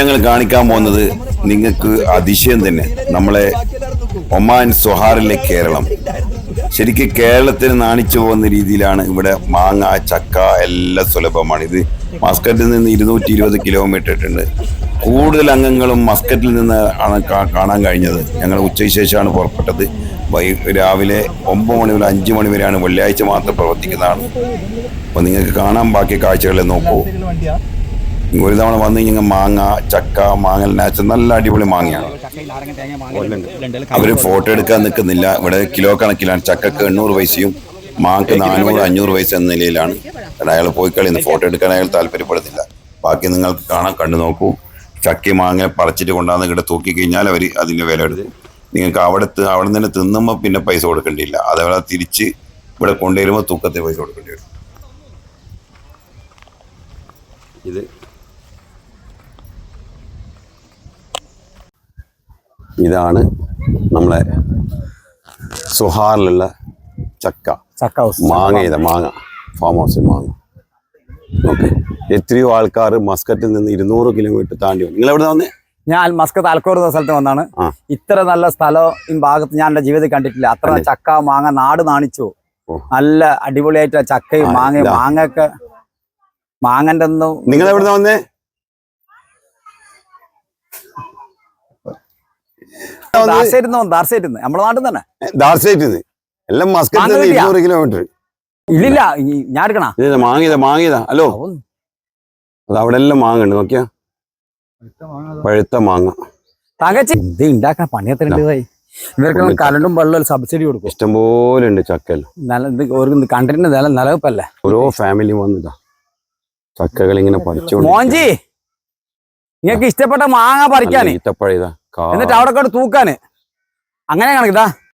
ഞങ്ങൾ കാണിക്കാൻ പോകുന്നത് നിങ്ങൾക്ക് അതിശയം തന്നെ. നമ്മളെ ഒമാൻ സൊഹാറിലെ കേരളം. ശരിക്കും കേരളത്തിന് നാണിച്ചു പോകുന്ന രീതിയിലാണ് ഇവിടെ മാങ്ങ ചക്ക എല്ലാം സുലഭമാണ്. ഇത് മസ്കറ്റിൽ നിന്ന് ഇരുന്നൂറ്റി ഇരുപത് കിലോമീറ്റർ ഇട്ടുണ്ട്. കൂടുതൽ അംഗങ്ങളും മസ്കറ്റിൽ നിന്ന് ആണ് കാണാൻ കഴിഞ്ഞത്. ഞങ്ങൾ ഉച്ചയ്ക്ക് ശേഷമാണ് പുറപ്പെട്ടത്. വൈ രാവിലെ ഒമ്പത് മണി മുതൽ അഞ്ച് മണി വരെയാണ് വെള്ളിയാഴ്ച മാത്രം പ്രവർത്തിക്കുന്നതാണ്. അപ്പോൾ നിങ്ങൾക്ക് കാണാൻ ബാക്കി കാഴ്ചകളെ നോക്കൂ. ഒരു തവണ വന്നു കഴിഞ്ഞാൽ മാങ്ങ ചക്ക മാങ്ങൽ നാച്ച നല്ല അടിപൊളി മാങ്ങയാണ്. അവർ ഫോട്ടോ എടുക്കാൻ നിൽക്കുന്നില്ല. ഇവിടെ കിലോ കണക്കിലാണ്. ചക്കക്ക് എണ്ണൂറ് പൈസയും മാങ്ങക്ക് നാനൂറ് അഞ്ഞൂറ് പൈസ എന്ന നിലയിലാണ്. അയാൾ പോയി കളിയുന്നു ഫോട്ടോ എടുക്കാൻ അയാൾ താല്പര്യപ്പെടുന്നില്ല. ബാക്കി നിങ്ങൾക്ക് കാണാൻ കണ്ടു നോക്കൂ. ചക്കി മാങ്ങ പറിച്ചിട്ട് കൊണ്ടാന്ന് ഇവിടെ തൂക്കി കഴിഞ്ഞാൽ അവർ അതിന്റെ വില എടുക്കും. നിങ്ങൾക്ക് അവിടെ അവിടെ നിന്ന് തന്നെ തിന്നുമ്പോൾ പിന്നെ പൈസ കൊടുക്കേണ്ടിയില്ല. അതേപോലെ തിരിച്ച് ഇവിടെ കൊണ്ടുവരുമ്പോൾ തൂക്കത്തിൽ പൈസ കൊടുക്കേണ്ടി വരും. ഇത് ഇതാണ് നമ്മളെ സുഹാറിലുള്ള ചക്ക. ചക്ക ഹൗസ്. മാങ്ങ ഇതാ മാങ്ങ. ഫാം ഹൗസ് മാങ്ങ. ഓക്കെ. എത്രയോ ആൾക്കാർ മസ്കറ്റിൽ നിന്ന് ഇരുന്നൂറ് കിലോമീറ്റർ താണ്ടി വന്നു. നിങ്ങൾ എവിടെ വന്നേ? ഞാൻ മസ്കത്ത് അൽക്കോർ എന്ന സ്ഥലത്ത് വന്നാണ്. ഇത്ര നല്ല സ്ഥലം ഈ ഭാഗത്ത് ഞാൻ എന്റെ ജീവിതത്തിൽ കണ്ടിട്ടില്ല. അത്ര ചക്ക മാങ്ങ നാട് നാണിച്ചു. നല്ല അടിപൊളിയായിട്ട് ചക്കയും മാങ്ങയും മാങ്ങ മാങ്ങയൊക്കെ മാങ്ങന്റെ ഒന്നും നിങ്ങൾ എവിടെ വന്നേ? നമ്മുടെ നാട്ടിൽ തന്നെ. ദാർസൈറ്റ് എല്ലാം ഇരുന്നൂറ് കിലോമീറ്റർ ഇല്ലില്ല ഞാൻ എടുക്കണ? ഇതാ മാങ്ങിയതാ മാങ്ങിയതാ. ഹലോ. അത് അവിടെ എല്ലാം മാങ്ങ ഉണ്ട് നോക്കിയാ. പഴുത്ത മാങ്ങ. തകച്ച് ഇത്. ഉണ്ടാക്കാൻ പണിയത്തിനുണ്ടായി ഇവർക്ക് കരണ്ടും വെള്ളം സബ്സിഡി കൊടുക്കും. ഇഷ്ടംപോലെ ഉണ്ട് നല്ല ഒരു കണ്ടിട്ട് നില നിലനിൽപ്പല്ലേ? ഓരോ ഫാമിലി വന്നിതാ ചക്കകൾ ഇങ്ങനെ പറിച്ചോണ്ട് മോഞ്ചി നിങ്ങൾക്ക് ഇഷ്ടപ്പെട്ട മാങ്ങ പറിക്കാൻ ഈത്തപ്പഴ ഇതാ. കാ- എന്നിട്ട് അവിടെ കൊണ്ട് തൂക്കാന് അങ്ങനെ കണക്കിതാ